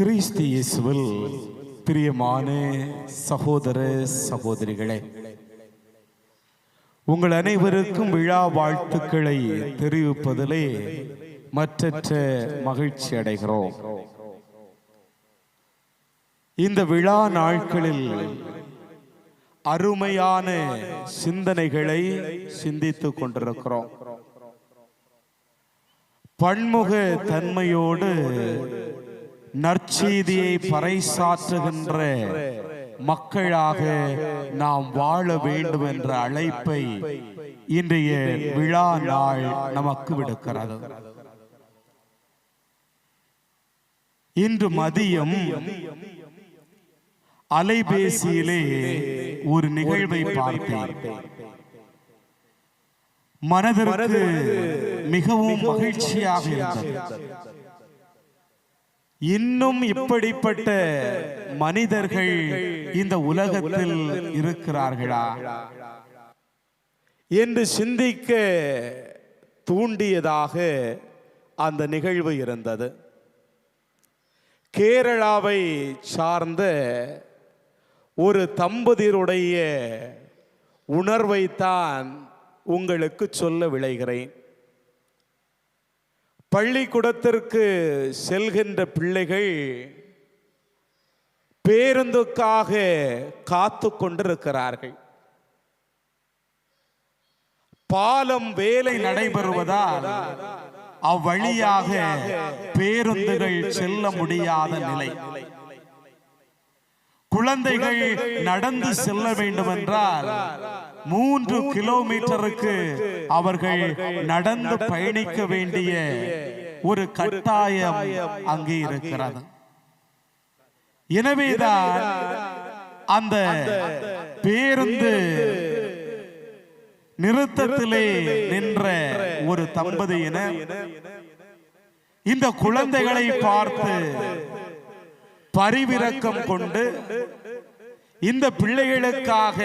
கிறிஸ்து இயேசுவில் பிரியமான சகோதர சகோதரிகளே உங்கள் அனைவருக்கும் விழா வாழ்த்துக்களை தெரிவிப்பதிலே மற்றற்ற மகிழ்ச்சி அடைகிறோம். இந்த விழா நாட்களில் அருமையான சிந்தனைகளை சிந்தித்துக் கொண்டிருக்கிறோம். பன்முக தன்மையோடு நற்செய்தியை பறைசாற்றுகின்ற மக்களாக நாம் வாழ வேண்டும் என்ற அழைப்பை இன்றைய விழா நாள் நமக்கு விடுக்கிறது. இன்று மதியம் அலைபேசியிலே ஒரு நிகழ்வை பார்த்தேன். மனதிற்கு மிகவும் மகிழ்ச்சியாக இருந்தது. இன்னும் இப்படிப்பட்ட மனிதர்கள் இந்த உலகத்தில் இருக்கிறார்களா? என்று சிந்திக்க தூண்டியதாக அந்த நிகழ்வு இருந்தது. கேரளாவை சார்ந்த ஒரு தம்பதியருடைய உணர்வைத்தான் உங்களுக்கு சொல்ல விளைகிறேன் பள்ளிக்கூடத்திற்கு செல்கின்ற பிள்ளைகள் பேருந்துக்காக காத்து கொண்டிருக்கிறார்கள். பாலம் வேலை நடைபெறுவதால் அவ்வழியாக பேருந்துகள் செல்ல முடியாத நிலை. குழந்தைகள் நடந்து செல்ல வேண்டும் என்றால் மூன்று கிலோமீட்டருக்கு அவர்கள் நடந்து பயணிக்க வேண்டிய ஒரு கட்டாயம் அங்கே இருக்கிறது. எனவேதான் அந்த பேருந்து நிறுத்தத்திலே நின்ற ஒரு தம்பதியினர் இந்த குழந்தைகளை பார்த்து பரிவிறக்கம் கொண்டு இந்த பிள்ளைகளுக்காக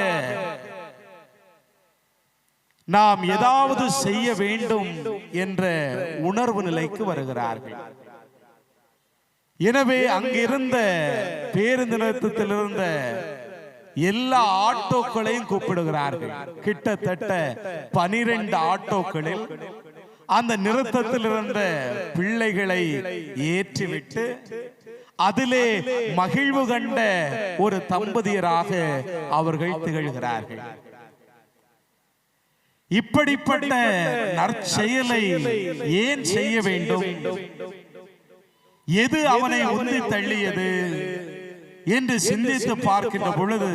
நாம் ஏதாவது செய்ய வேண்டும் என்ற உணர்வு நிலைக்கு வருகிறார்கள். எனவே அங்கிருந்த பேருந்து நிறுத்தத்தில் இருந்த எல்லா ஆட்டோக்களையும் கூப்பிடுகிறார்கள். கிட்டத்தட்ட பனிரெண்டு ஆட்டோக்களில் அந்த நிறுத்தத்தில் இருந்த பிள்ளைகளை ஏற்றிவிட்டு அதிலே மகிழ்வு கண்ட ஒரு தம்பதியராக அவர்கள் திகழ்கிறார்கள். இப்படிப்பட்ட நற்செயலை ஏன் செய்ய வேண்டும்? எது அவனை உந்தி தள்ளியது என்று சிந்தித்து பார்க்கின்ற பொழுது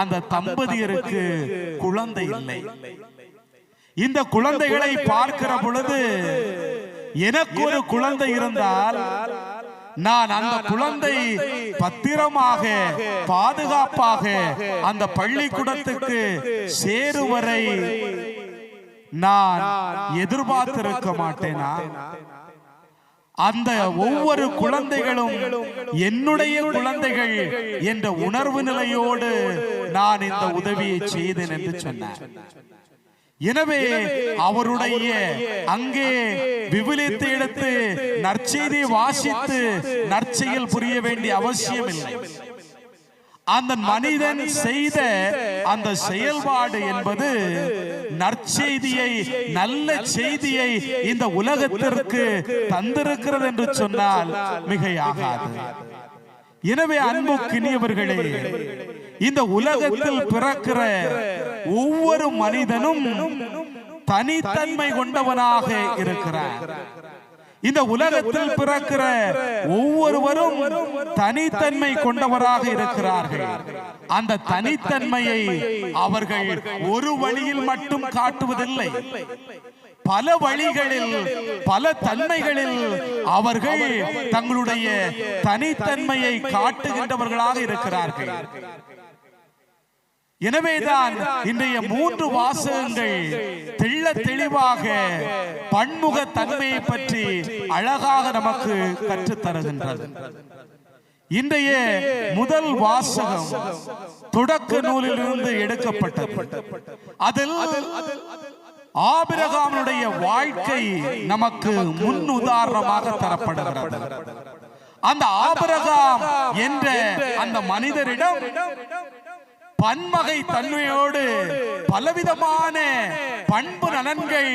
அந்த தம்பதியருக்கு குழந்தை இல்லை. இந்த குழந்தைகளை பார்க்கிற பொழுது எனக்கு ஒரு குழந்தை இருந்தால் நான் அந்த குழந்தை பத்திரமாக பாதுகாப்பாக அந்த பள்ளிக்கூடத்துக்கு சேருவரை நான் எதிர்பார்த்திருக்க மாட்டேனா? அந்த ஒவ்வொரு குழந்தைகளும் என்னுடைய குழந்தைகள் என்ற உணர்வு நிலையோடு நான் இந்த உதவியை செய்தேன் என்று சொன்னார். எனவே அவருடைய அங்கே விவிலியத்தை எடுத்து நற்செய்தியை வாசித்து நற்செயல் புரிய வேண்டிய அவசியம் இல்லை. அந்த மனிதன் செய்த அந்த செயல்பாடு என்பது நற்செய்தியை நல்ல செய்தியை இந்த உலகத்திற்கு தந்திருக்கிறது என்று சொன்னால் மிகையாகாது. எனவே அன்புக்கினியவர்களே இந்த உலகத்தில் பிறக்கிற ஒவ்வொரு மனிதனும் தனித்தன்மை கொண்டவனாக இருக்கிறார். இந்த உலகத்தில் பிறக்கிற ஒவ்வொருவரும் தனித்தன்மை கொண்டவராக இருக்கிறார்கள். அந்த தனித்தன்மையை அவர்கள் ஒரு வழியில் மட்டும் காட்டுவதில்லை. பல வழிகளில் பல தன்மைகளில் அவர்கள் தங்களுடைய தனித்தன்மையை காட்டுகின்றவர்களாக இருக்கிறார்கள். எனவேதான் இன்றைய மூன்று வாசகங்கள் தெள்ள தெளிவாக பன்முக தன்மையை பற்றி அழகாக நமக்கு கற்றுத் தருகின்றது இன்றைய முதல் வாசகம் தொடக்க நூலிலிருந்து எடுக்கப்பட்டது. அதில் ஆபிரகாமனுடைய வாழ்க்கை நமக்கு முன் உதாரணமாக தரப்படுகிறது. அந்த ஆபிரகாம் என்ற அந்த மனிதரிடம் பன்மகை தன்மையோடு பலவிதமான பண்பு நலன்கள்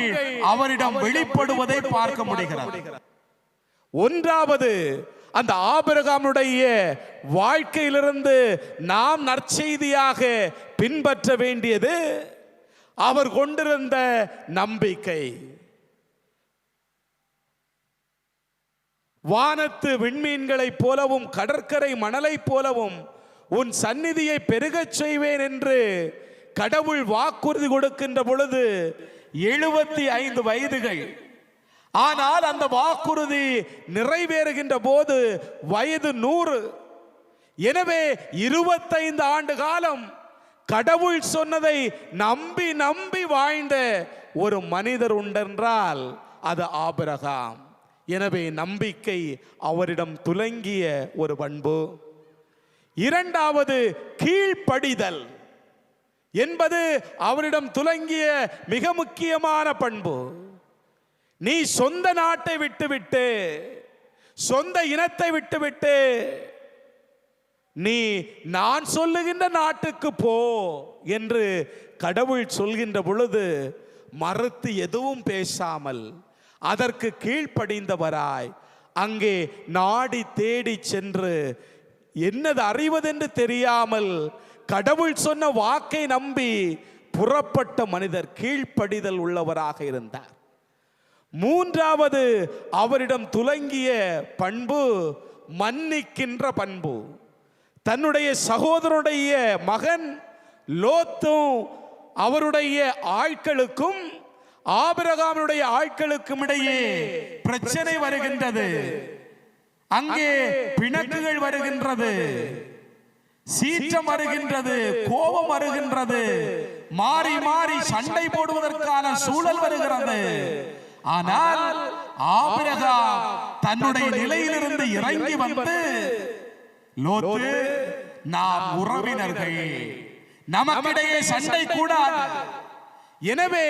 அவரிடம் வெளிப்படுவதை பார்க்க முடிகிறது. ஒன்றாவது அந்த ஆபிரகாமுடைய வாழ்க்கையிலிருந்து நாம் நற்செய்தியாக பின்பற்ற வேண்டியது அவர் கொண்டிருந்த நம்பிக்கை. வானத்து விண்மீன்களைப் போலவும் கடற்கரை மணலைப் போலவும் உன் சந்நிதியை பெருகச் செய்வேன் என்று கடவுள் வாக்குறுதி கொடுக்கின்ற பொழுது எழுபத்தி ஐந்து வயதுகள். ஆனால் அந்த வாக்குறுதி நிறைவேறுகின்ற போது வயது நூறு. எனவே இருபத்தைந்து ஆண்டு காலம் கடவுள் சொன்னதை நம்பி நம்பி வாழ்ந்த ஒரு மனிதர் உண்டென்றால் அது ஆபிரகாம். எனவே நம்பிக்கை அவரிடம் துலங்கிய ஒரு பண்பு. இரண்டாவது கீழ்ப்படிதல் என்பது அவரிடம் துலங்கிய மிக முக்கியமான பண்பு. நீ சொந்த நாட்டை விட்டுவிட்டு சொந்த இனத்தை விட்டுவிட்டு நீ நான் சொல்லுகின்ற நாட்டுக்கு போ என்று கடவுள் சொல்கின்ற பொழுது மறுத்து எதுவும் பேசாமல் அதற்கு கீழ்ப்படிந்தவராய் அங்கே நாடி தேடி சென்று என்னது அறிவதென்று தெரியாமல் கடவுள் சொன்ன வாக்கை நம்பி புறப்பட்ட மனிதர் கீழ்ப்படிதல் உள்ளவராக இருந்தார். மூன்றாவது அவரிடம் துலங்கிய பண்பு மன்னிக்கின்ற பண்பு. தன்னுடைய சகோதரனுடைய மகன் லோத்தும் அவருடைய ஆட்களுக்கும் ஆபிரகாமுடைய ஆட்களுக்கும் இடையே பிரச்சனை வருகின்றது. அங்கே பிணக்குகள் வருகின்றது. சீற்றம் வருகின்றது. கோபம் வருகின்றது. மாறி மாறி சண்டை போடுவதற்கான சூழல் வருகிறது. ஆனால் ஆபிரகாம் தன்னுடைய நிலையிலிருந்து இறங்கி வந்து லோத்து நாம் உறவினர்கள். நமக்கிடையே சண்டை கூடாது. எனவே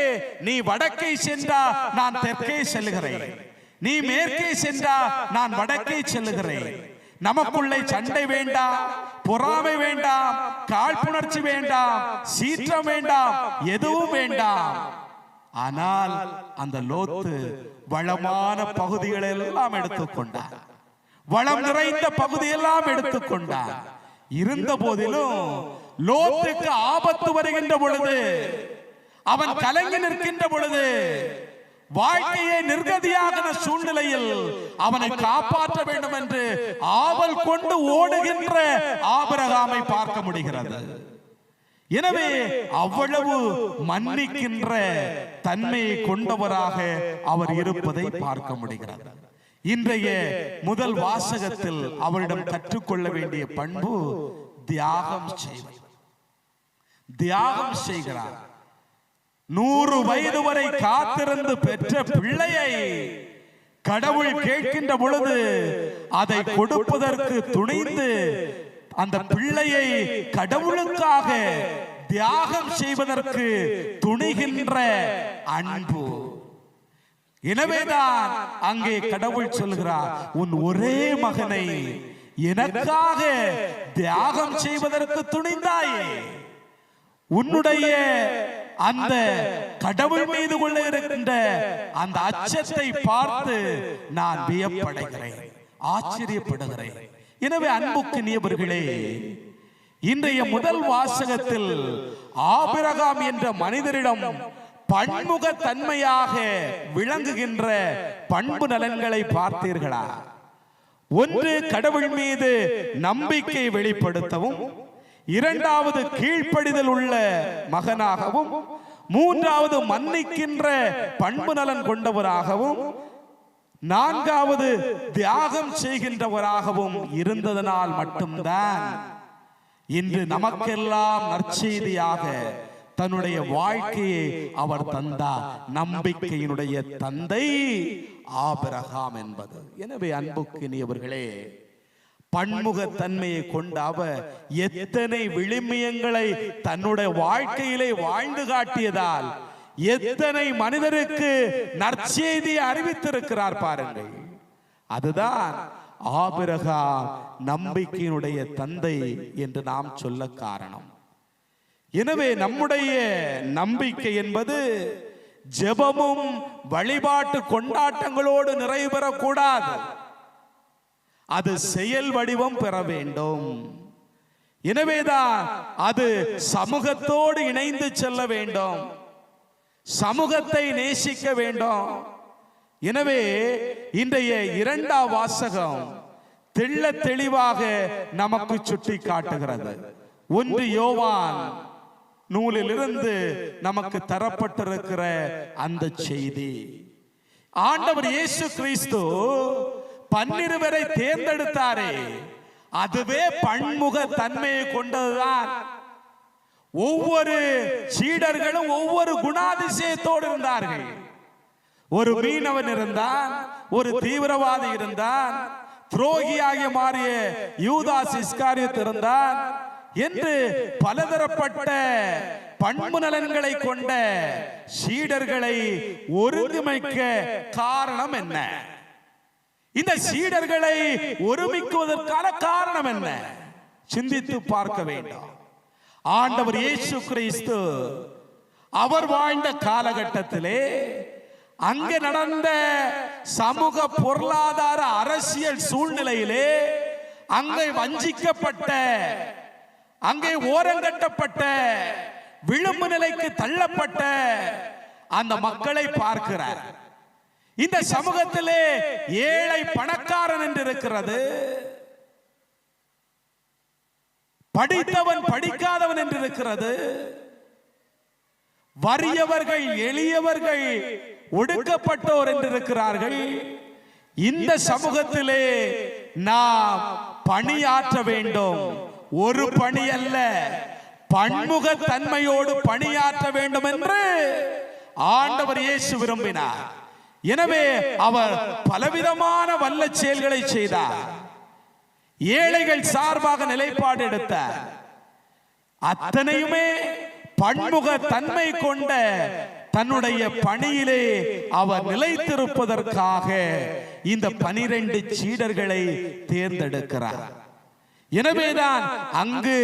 நீ வடக்கே சென்றா நான் தெற்கே செல்லுகிறேன். நீ மேற்கே சென்றா நான் வடக்கே செல்லுகிறேன். நமக்குள்ளே சண்டை வேண்டாம் பொறாமை வேண்டாம் காழ்ப்புணர்ச்சி வேண்டாம் சீற்றம் வேண்டாம் எதுவும் வேண்டாம். ஆனால் அந்த லோத்து வளமான பகுதிகளை எல்லாம் எடுத்துக்கொண்டார் வளம் நிறைந்த பகுதியெல்லாம் எடுத்துக்கொண்டார் இருந்த போதிலும் லோத்துக்கு ஆபத்து வருகின்ற பொழுது அவன் கலங்கி நிற்கின்ற பொழுது வாழ்க்கையை நிர்கதியாகின சூழ்நிலையில் அவனை காப்பாற்ற வேண்டும் என்று ஆவல் கொண்டு ஓடுகின்ற ஆபிரகாமை பார்க்க முடிகிறது. எனவே அவ்வளவு மன்னிக்கின்ற தன்மையை கொண்டவராக அவர் இருப்பதை பார்க்க முடிகிறது. இன்றைய முதல் வாசகத்தில் அவரிடம் கற்றுக்கொள்ள வேண்டிய பண்பு தியாகம் செய்வது. தியாகம் செய்கிறார். நூறு வயது வரை காத்திருந்து பெற்ற பிள்ளையை கடவுள் கேட்கின்ற பொழுது அதை கொடுப்பதற்கு துணிந்து அந்த பிள்ளையை கடவுளுக்காக தியாகம் செய்வதற்கு துணிகின்ற அன்பு. எனவேதான் அங்கே கடவுள் சொல்கிறார் உன் ஒரே மகனை எனக்காக தியாகம் செய்வதற்கு துணிந்தாயே. உன்னுடைய அந்த கடவுள் மீது கொள்ள இருக்கின்ற அந்த அச்சத்தை பார்த்து நான் வியப்படைகிறேன் ஆச்சரியப்படுகிறேன். எனவே அன்புக்கு நியபர்களே இன்றைய முதல் வாசகத்தில் ஆபிரகாம் என்ற மனிதரிடம் பன்முக தன்மையாக விளங்குகின்ற பண்பு நலன்களை பார்த்தீர்களா? ஒன்று கடவுள் மீது நம்பிக்கை வெளிப்படுத்தவும் இரண்டாவது கீழ்ப்படிதல் உள்ள மகனாகவும் மூன்றாவது மன்னிக்கின்ற பண்பு நலன் கொண்டவராகவும் நான்காவது தியாகம் செய்கின்றவராகவும் இருந்ததனால் மட்டும்தான் இன்று நமக்கெல்லாம் நற்செய்தியாக தன்னுடைய வாழ்க்கையை அவர் தந்தார் நம்பிக்கையினுடைய தந்தை ஆபிரகாம் என்பது. எனவே அன்புக்கினியவர்களே பன்முகத்தன்மையை கொண்ட அவர் எத்தனை விளிமியங்களை தன்னுடைய வாழ்க்கையிலே வாழ்ந்து காட்டியதால் எத்தனை மனிதருக்கு நற்செய்தியை அறிவித்திருக்கிறார் பாருங்கள். அதுதான் ஆபிரகா நம்பிக்கையினுடைய தந்தை என்று நாம் சொல்ல காரணம். எனவே நம்முடைய நம்பிக்கை என்பது ஜெபமும் வழிபாட்டு கொண்டாட்டங்களோடு நிறைவு பெறக்கூடாது அது செயல் வடிவம் பெற வேண்டும். எனவேதான் அது சமூகத்தோடு இணைந்து செல்ல வேண்டும். சமூகத்தை நேசிக்க வேண்டும். எனவே இன்றைய இரண்டாம் வாசகம் தெள்ள தெளிவாக நமக்கு சுட்டி காட்டுகிறது. ஒன்று யோவான் நூலிலிருந்து நமக்கு தரப்பட்டிருக்கிற அந்த செய்தி. ஆண்டவர் இயேசு கிறிஸ்து பன்னிருவரை தேர்ந்தெடுத்தாரே. அதுவே பன்முக தன்மையை கொண்டதுதான். ஒவ்வொரு சீடர்களும் ஒவ்வொரு குணாதிசயத்தோடு இருந்தார்கள். ஒரு மீனவன் இருந்தான் ஒரு தீவிரவாதி இருந்தான் துரோகியாக மாறிய யூதாஸ் இஸ்காரியத் இருந்தான் என்று பலதரப்பட்ட பண்பு நலன்களை கொண்ட சீடர்களை ஒருங்கிமைக்க காரணம் என்ன? இந்த சீடர்களை ஒருமிக்குவதற்கான காரணம் என்ன? சிந்தித்து பார்க்க வேண்டும். ஆண்டவர் இயேசு கிறிஸ்து அவர் வாழ்ந்த காலகட்டத்திலே அங்கே நடந்த சமூக பொருளாதார அரசியல் சூழ்நிலையிலே அங்கே வஞ்சிக்கப்பட்ட அங்கே ஓரங்கட்டப்பட்ட விளிம்பு நிலைக்கு தள்ளப்பட்ட அந்த மக்களை பார்க்கிறார். இந்த சமூகத்திலே ஏழை பணக்காரன் என்று இருக்கிறது படித்தவன் படிக்காதவன் என்று இருக்கிறது வறியவர்கள் எளியவர்கள் ஒடுக்கப்பட்டோர் என்று இருக்கிறார்கள் இந்த சமூகத்திலே நாம் பணியாற்ற வேண்டும். ஒரு பணி அல்ல பன்முக தன்மையோடு பணியாற்ற வேண்டும் என்று ஆண்டவர் இயேசு விரும்பினார். எனவே அவர் பலவிதமான வல்ல செயல்களை செய்தார். ஏழைகள் சார்பாக நிலைப்பாடு எடுத்தார் அத்தனையுமே பன்முக தன்மை கொண்ட தன்னுடைய பணியிலே அவர் நிலைத்திருப்பதற்காக இந்த பனிரெண்டு சீடர்களை தேர்ந்தெடுக்கிறார். எனவேதான் அங்கு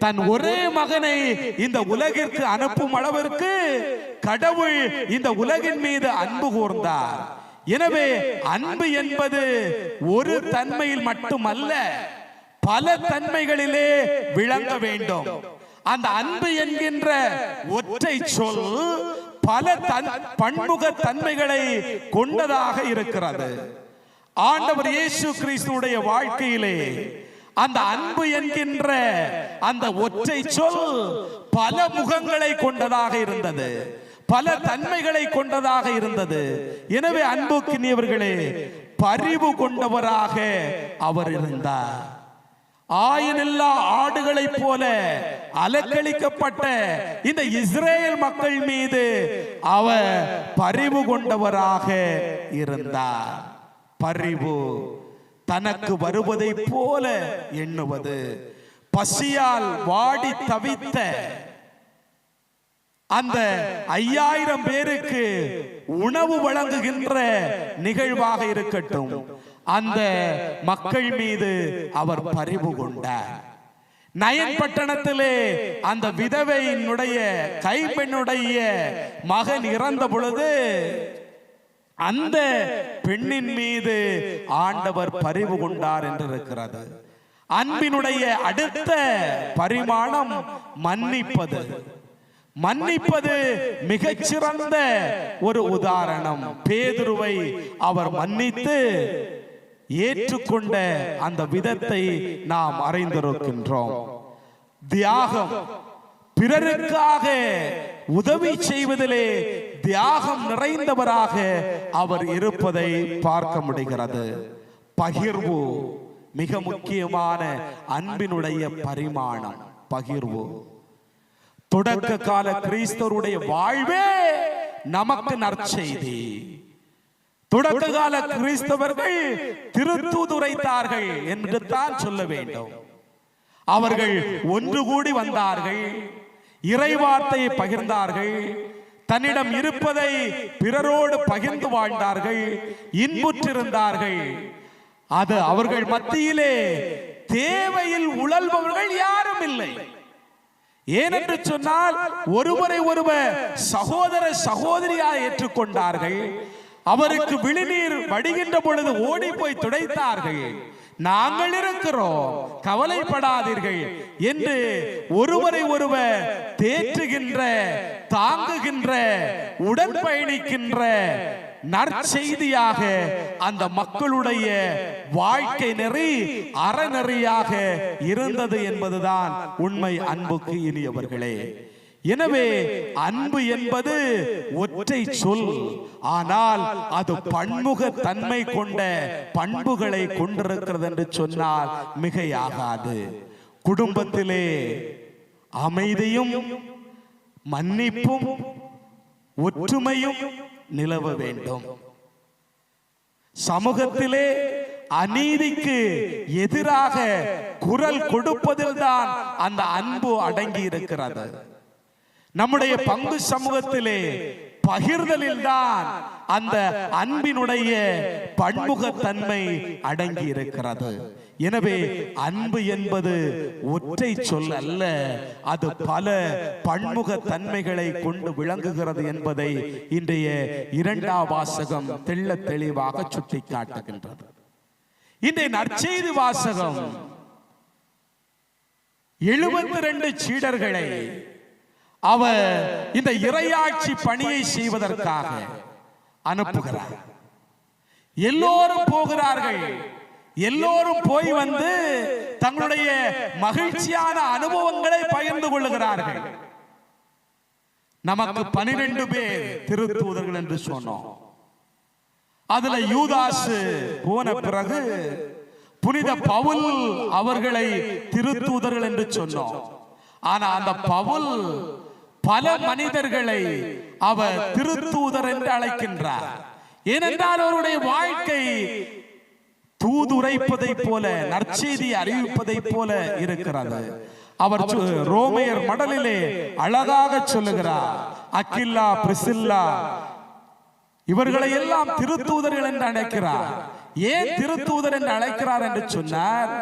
தன் ஒரே மகனை இந்த உலகிற்கு அனுப்பும் அளவிற்கு கடவுள் இந்த உலகின் மீது அன்பு கூர்ந்தார். எனவே அன்பு என்பது ஒரு தன்மையில் மட்டுமல்ல பல தன்மைகளிலே விளங்க வேண்டும். அந்த அன்பு என்கின்ற ஒற்றை சொல் பல தன் பன்முக தன்மைகளை கொண்டதாக இருக்கிறது. ஆண்டவர் இயேசு கிறிஸ்துடைய வாழ்க்கையிலே அந்த அன்பு என்கின்ற அந்த ஒற்றை சொல் பல முகங்களை கொண்டதாக இருந்தது. பல தன்மைகளை கொண்டதாக இருந்தது. எனவே அன்புக்கினியவர்களே பரிவு கொண்டவராக அவர் இருந்தார். ஆயினில்லா ஆடுகளைப் போல அலக்களிக்கப்பட்ட இந்த இஸ்ரேல் மக்கள் மீது அவர் பரிவு கொண்டவராக இருந்தார். பரிவு. தனக்கு வருவதை போல எண்ணுவது. பசியால் வாடி தவித்த அந்த ஐயாயிரம் பேருக்கு உணவு வழங்குகின்ற நிகழ்வாக இருக்கட்டும். அந்த மக்கள் மீது அவர் பரிவு கொண்டார். நயன் பட்டணத்திலே அந்த விதவையினுடைய கைப்பெண்ணுடைய மகன் இறந்த பொழுது அந்த பெண்ணின் மீது ஆண்டவர் பரிவு கொண்டார் என்று இருக்கிறது அன்பினுடைய அடுத்த பரிமாணம் மன்னிப்பது. மன்னிப்பது. மிகச்சிறந்த ஒரு உதாரணம். பேதுருவை அவர் மன்னித்து ஏற்றுக்கொண்ட அந்த விதத்தை நாம் அறிந்திருக்கின்றோம். தியாகம். பிறருக்காக உதவி செய்வதிலே தியாகம் நிறைந்தவராக அவர் இருப்பதை பார்க்க முடிகிறது. பகிர்வு மிக முக்கியமான அன்பினுடைய பரிமாணம். பகிர்வு. தொடக்க கால கிறிஸ்தருடைய வாழ்வே நமக்கு நற்செய்தி. தொடக்க கால கிறிஸ்தவர்கள் திருத்தூதுரைத்தார்கள் என்று தான் சொல்ல வேண்டும். அவர்கள் ஒன்று கூடி வந்தார்கள். இறைவார்த்தையை பகிர்ந்தார்கள். தன்னிடம் இருப்பதை பிறரோடு பகிர்ந்து வாழ்ந்தார்கள். இன்புற்றிருந்தார்கள். அது அவர்கள் மத்தியிலே தேவையில் உழல்பவர்கள் யாரும் இல்லை. ஏனென்று சொன்னால் ஒருவரை ஒருவர் சகோதர சகோதரியா ஏற்றுக்கொண்டார்கள். அவருக்கு விழிநீர் வடிகின்ற பொழுது ஓடி போய் துடைத்தார்கள். நாங்கள் இருக்கிறோம். கவலைப்படாதீர்கள். என்று ஒருவரை ஒருவர் தேற்றுகின்ற தாங்குகின்ற உடன் பயணிக்கின்ற நற்செய்தியாக அந்த மக்களுடைய வாழ்க்கை நெறி அறநெறியாக இருந்தது என்பதுதான் உண்மை அன்புக்கு இனியவர்களே. எனவே அன்பு என்பது ஒற்றை சொல். ஆனால் அது பன்முக தன்மை கொண்ட பண்புகளை கொண்டிருக்கிறது என்று சொன்னால் மிகையாகாது. குடும்பத்திலே அமைதியும் மன்னிப்பும் ஒற்றுமையும் நிலவ வேண்டும். சமூகத்திலே அநீதிக்கு எதிராக குரல் கொடுப்பதில்தான் அந்த அன்பு அடங்கி இருக்கிறது நம்முடைய பங்கு சமூகத்திலே பகிர்தலில் தான் அந்த அன்பினுடைய பன்முகத்தன்மை அடங்கி இருக்கிறது எனவே அன்பு என்பது ஒற்றை சொல் அல்ல. அது பல பன்முக தன்மைகளை கொண்டு விளங்குகிறது என்பதை இன்றைய இரண்டாம் வாசகம் தெள்ள தெளிவாக சுட்டிக்காட்டுகின்றது. இன்றைய நற்செய்தி வாசகம் எழுபத்தி ரெண்டு சீடர்களை அவர் இந்த இறையாட்சி பணியை செய்வதற்காக அனுப்புகிறார். எல்லோரும் போகிறார்கள். எல்லோரும் போய் வந்து தங்களுடைய மகிழ்ச்சியான அனுபவங்களை பகிர்ந்து கொள்ளுகிறார்கள். நமக்கு பனிரெண்டு பேர் திருத்தூதர்கள் என்று சொன்னோம். அதுல யூதாசு போன பிறகு புனித பவுல் அவர்களை திருத்தூதர்கள் என்று சொன்னோம். ஆனா அந்த பவுல் பல மனிதர்களை அவர் திருத்தூதர் என்று அழைக்கின்றார். ஏனென்றால் அவருடைய வாழ்க்கை தூதுரைப்பதை போல நற்செய்தி அறிவிப்பதை போல இருக்கிறது. அவர் ரோமையர் மடலிலே அழகாக சொல்லுகிறார் அக்கில்லா பிரிசில்லா இவர்களை எல்லாம் திருத்தூதர்கள் என்று அழைக்கிறார். ஏன் திருத்தூதர் என்று அழைக்கிறார் என்று சொன்னார்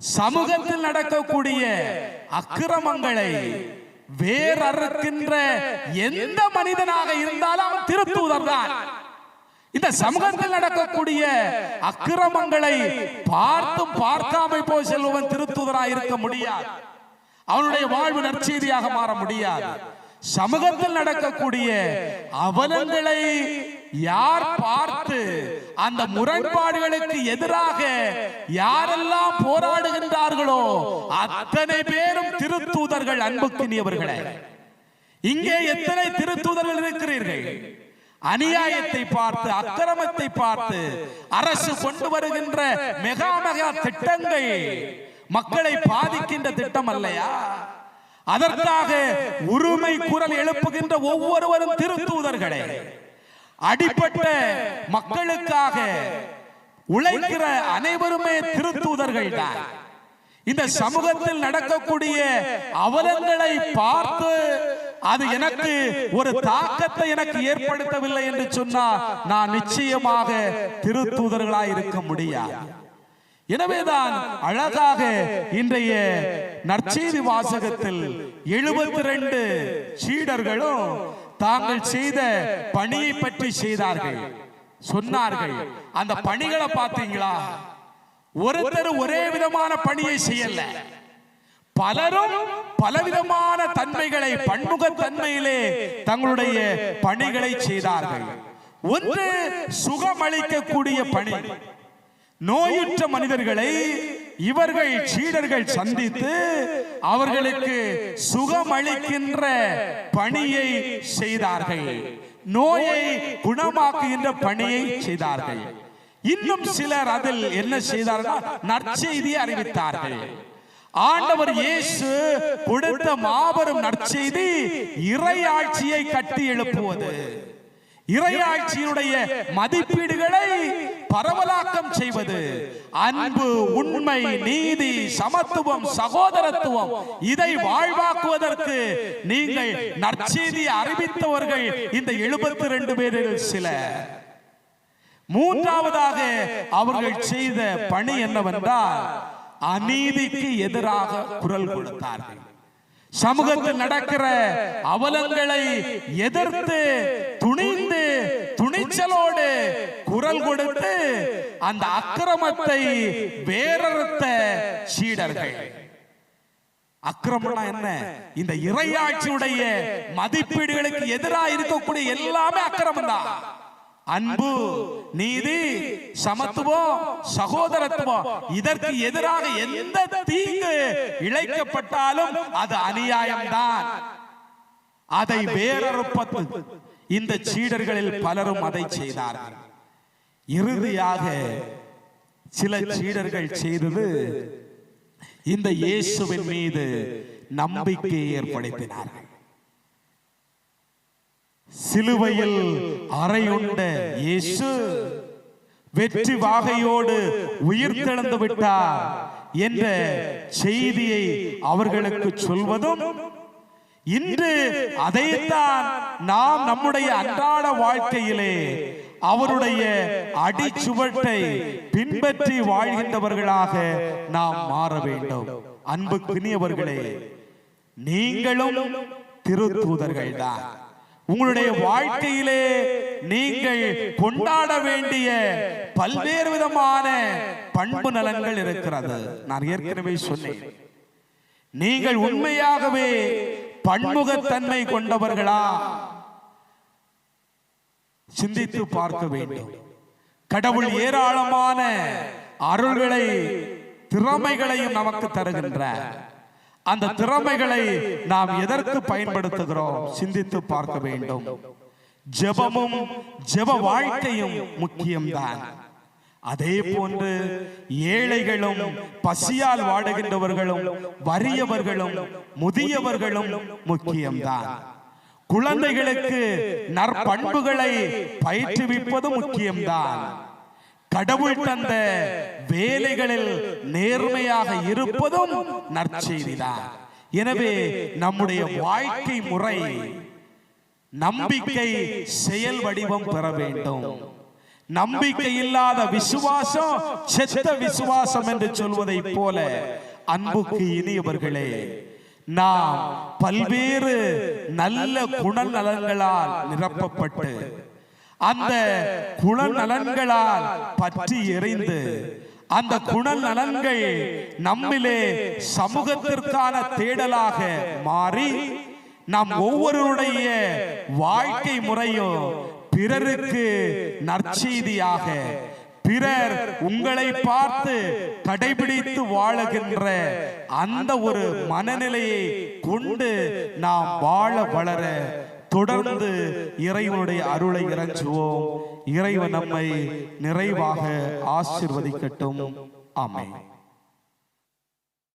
சமூகத்தில் நடக்கக்கூடிய அக்கிரமங்களை வேறறுக்கின்ற எந்த மனிதனாக இருந்தாலும் அவன் திருத்தூதர் தான். இந்த சமூகத்தில் நடக்கக்கூடிய அக்கிரமங்களை பார்த்தும் பார்க்காமல் போய் செல்வன் திருத்தூதராக இருக்க முடியாது. அவனுடைய வாழ்வு நற்செய்தியாக மாற முடியாது. சமூகத்தில் நடக்கக்கூடிய அவலங்களை யார் பார்த்து அந்த முரண்பாடுகளுக்கு எதிராக யாரெல்லாம் போராடுகின்றார்களோ அத்தனை பேரும் திருத்தூதர்கள் அன்புக்கினியவர்களே இங்கே எத்தனை திருத்தூதர்கள் இருக்கிறீர்கள்? அநியாயத்தை பார்த்து அக்கிரமத்தை பார்த்து அரசு கொண்டு வருகின்ற மெகா மெகா திட்டங்கள் மக்களை பாதிக்கின்ற திட்டம் அல்லையா? அதற்காக உரிமை குரல் எழுப்புகின்ற ஒவ்வொருவரும் திருத்தூதர்களே. அடிப்பட்ட மக்களுக்காக உழைக்கிற அனைவருமே திருத்தூதர்கள் தான். இந்த சமூகத்தில் நடக்கக்கூடிய அவலங்களை பார்த்து அது எனக்கு ஒரு தாக்கத்தை எனக்கு ஏற்படுத்தவில்லை என்று சொன்னால் நான் நிச்சயமாக திருத்தூதர்களாய் இருக்க முடியாது. எனவேதான் அழகாக இன்றைய நற்செய்தி வாசகத்தில் எழுபத்தி ரெண்டு சீடர்களும் தாங்கள் செய்த பணியை பற்றி செய்தார்கள். சொன்னார்கள். அந்த பணிகளை பார்த்தீங்களா? ஒருத்தர் ஒரே விதமான பணியை செய்யல. பலரும் பலவிதமான தன்மைகளை பன்முக தன்மையிலே தங்களுடைய பணிகளை செய்தார்கள். ஒன்று சுகமளிக்கக்கூடிய பணி. நோயுற்ற மனிதர்களை இவர்கள் சீடர்கள் சந்தித்து அவர்களுக்கு சுகமளிக்கின்ற பணியை செய்தார்கள். நோயை குணமாக்குகின்ற பணியை செய்தார்கள். இன்னும் சிலர் அதில் என்ன செய்தார்கள்? நற்செய்தி அறிவித்தார்கள். ஆண்டவர் இயேசு கொடுத்த மாபெரும் நற்செய்தி இறையாட்சியை கட்டி எழுப்புவது. இறையாட்சியினுடைய மதிப்பீடுகளை பரவலாக்கம் செய்வது. அன்பு உண்மை நீதி சமத்துவம் சகோதரத்துவம் இதை வாழ்வாக்குவதற்கு நீங்கள் நற்செய்தி அறிவித்தவர்கள். இந்த எழுபத்தி ரெண்டு பேரில் சிலர் மூன்றாவதாக அவர்கள் செய்த பணி என்னவென்றால் அநீதிக்கு எதிராக குரல் கொடுத்தார்கள். சமூகத்தில் நடக்கிற அவலங்களை எதிர்த்து துணிச்சலோடு குரல் கொடுத்து அந்த அக்கிரமத்தை வேறறுத்த சீடர்கள். அக்கிரமம்னா என்ன? இந்த இறையாட்சியுடைய மதிப்பீடுகளுக்கு எதிராக இருக்கக்கூடிய எல்லாமே அக்கிரமம் தான் அன்பு நீதி சமத்துவம் சகோதரத்துவம் இதற்கு எதிராக எந்த தீங்கு இழைக்கப்பட்டாலும் அது அநியாயம்தான். அதை வேறறுப்பது. இந்த சீடர்களில் பலரும் அதை செய்தார்கள். இறுதியாக சில சீடர்கள் செய்தது இந்த இயேசுவின் மீது நம்பிக்கையை ஏற்படுத்தினார்கள். சிலுவையில் அறையுண்ட இயேசு வெற்றி வாகையோடு உயிர் தெழுந்து விட்டார் என்ற செய்தியை அவர்களுக்கு சொல்வதும் இன்று அதைத்தான் நாம் நம்முடைய அன்றாட வாழ்க்கையிலே அவருடைய அடிச்சுவட்டை பின்பற்றி வாழ்கின்றவர்களாக நாம் மாற வேண்டும். அன்புக்குரியவர்களே நீங்களும் திருத்தூதர்கள் தான் உங்களுடைய வாழ்க்கையிலே நீங்கள் கொண்டாட வேண்டிய பல்வேறு விதமான பண்பு நலன்கள் இருக்கிறது. நான் ஏற்கனவே சொன்னேன். நீங்கள் உண்மையாகவே பன்முகத்தன்மை கொண்டவர்களா? சிந்தித்து பார்க்க வேண்டும். கடவுள் ஏராளமான அருள்களை திறமைகளையும் நமக்கு தருகின்றார். அந்த திறமைகளை நாம் எதற்கு பயன்படுத்துகிறோம்? சிந்தித்து பார்க்க வேண்டும். ஜெபமும் ஜெப வாழ்க்கையும் முக்கியம்தான். அதே போன்று ஏழைகளும் பசியால் வாடுகின்றவர்களும் வறியவர்களும் முதியவர்களும் முக்கியம்தான். குழந்தைகளுக்கு நற்பண்புகளை பயிற்றுவிப்பது முக்கியம்தான். கடவுள் தந்த வேலைகளில் நேர்மையாக இருப்பதும் நற்செய்திதான். எனவே நம்முடைய வாழ்க்கை முறை நம்பிக்கை செயல் வடிவம் பெற வேண்டும். நம்பிக்கை இல்லாத விசுவாசம் செத்த விசுவாசம் என்று சொல்வதை போல அன்புக்கு இனியவர்களே நாம் பல்வேறு நல்ல குணநலன்களால் நிரப்பப்பட்டு அந்த குணநலன்களால் பற்றி எறிந்து அந்த குணநலன்கள் நம்மிலே சமூகத்திற்கான தேடலாக மாறி நம் ஒவ்வொருடைய வாழ்க்கை முறையும் பிறருக்கு நற்செய்தியாக. பிறர் உங்களை பார்த்து கடைபிடித்து வாழுகின்ற அந்த ஒரு மனநிலையை கொண்டு நாம் வாழ வளர தொடர்ந்து இறைவனுடைய அருளை இறைஞ்சுவோம். இறைவன் நம்மை நிறைவாக ஆசிர்வதிக்கட்டும். ஆமென்.